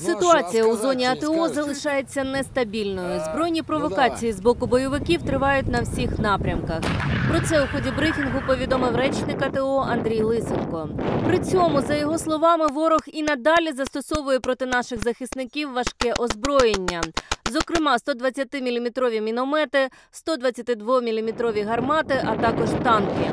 Ситуація у зоні АТО залишається нестабільною. Збройні провокації з боку бойовиків тривають на всіх напрямках. Про це у ході брифінгу повідомив речник АТО Андрій Лисенко. При цьому, за його словами, ворог і надалі застосовує проти наших захисників важке озброєння. Зокрема, 120-мм міномети, 122-мм гармати, а також танки.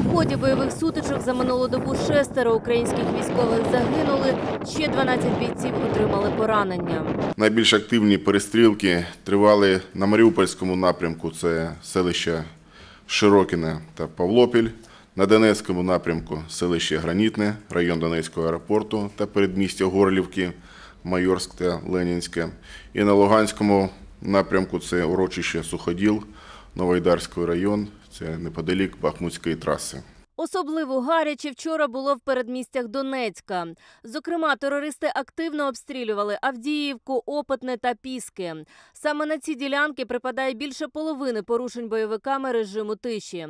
У ході бойових сутичок за минулу добу шестеро українських військових загинули, ще 12 бійців отримали поранення. Найбільш активні перестрілки тривали на Маріупольському напрямку. Це селище Широкіне та Павлопіль. На Донецькому напрямку селище Гранітне, район Донецького аеропорту та передмістя Горлівки, Майорськ та Ленінське. І на Луганському напрямку це урочище Суходіл, Новоайдарський район, це неподалік Бахмутської траси. Особливо гаряче вчора було в передмістях Донецька. Зокрема, терористи активно обстрілювали Авдіївку, Опитне та Піски. Саме на ці ділянки припадає більше половини порушень бойовиками режиму тиші.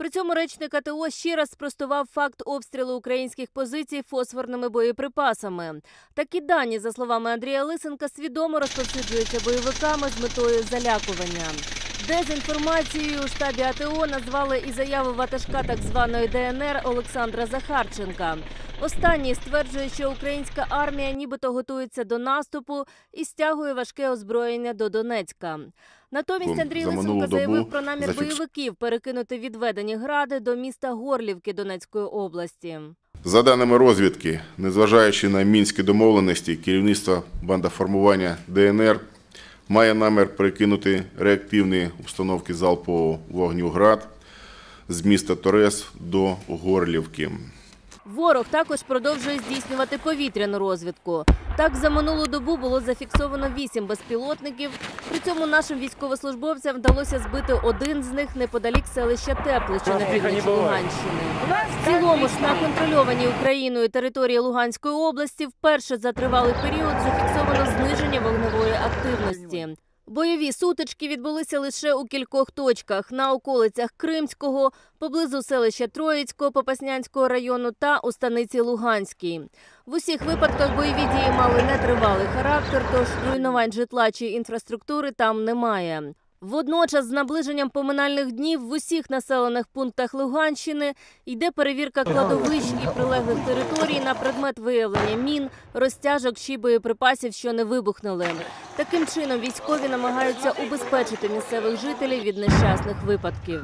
При цьому речник АТО ще раз спростував факт обстрілу українських позицій фосфорними боєприпасами. Такі дані, за словами Андрія Лисенка, свідомо розповсюджуються бойовиками з метою залякування. Дезінформацією у штабі АТО назвали і заяву ватажка так званої ДНР Олександра Захарченка. Останній стверджує, що українська армія нібито готується до наступу і стягує важке озброєння до Донецька. Натомість Андрій За Лисенко заявив про намір зафікс- бойовиків перекинути відведені гради до міста Горлівки Донецької області. За даними розвідки, незважаючи на мінські домовленості, керівництво бандаформування ДНР має намір перекинути реактивні установки залпового вогню «Град» з міста Торес до Горлівки. Ворог також продовжує здійснювати повітряну розвідку. Так, за минулу добу було зафіксовано вісім безпілотників. При цьому нашим військовослужбовцям вдалося збити один з них неподалік селища Тепле, на півночі Луганщини. В цілому ж на контрольованій Україною території Луганської області вперше за тривалий період зафіксовано зниження вогневої активності. Бойові сутички відбулися лише у кількох точках на околицях Кримського, поблизу селища Троїцького, Попаснянського району та у станиці Луганській. В усіх випадках бойові дії мали нетривалий характер, тож руйнувань житла чи інфраструктури там немає. Водночас, з наближенням поминальних днів в усіх населених пунктах Луганщини йде перевірка кладовищ і прилеглих територій на предмет виявлення мін, розтяжок чи боєприпасів, що не вибухнули. Таким чином військові намагаються убезпечити місцевих жителів від нещасних випадків.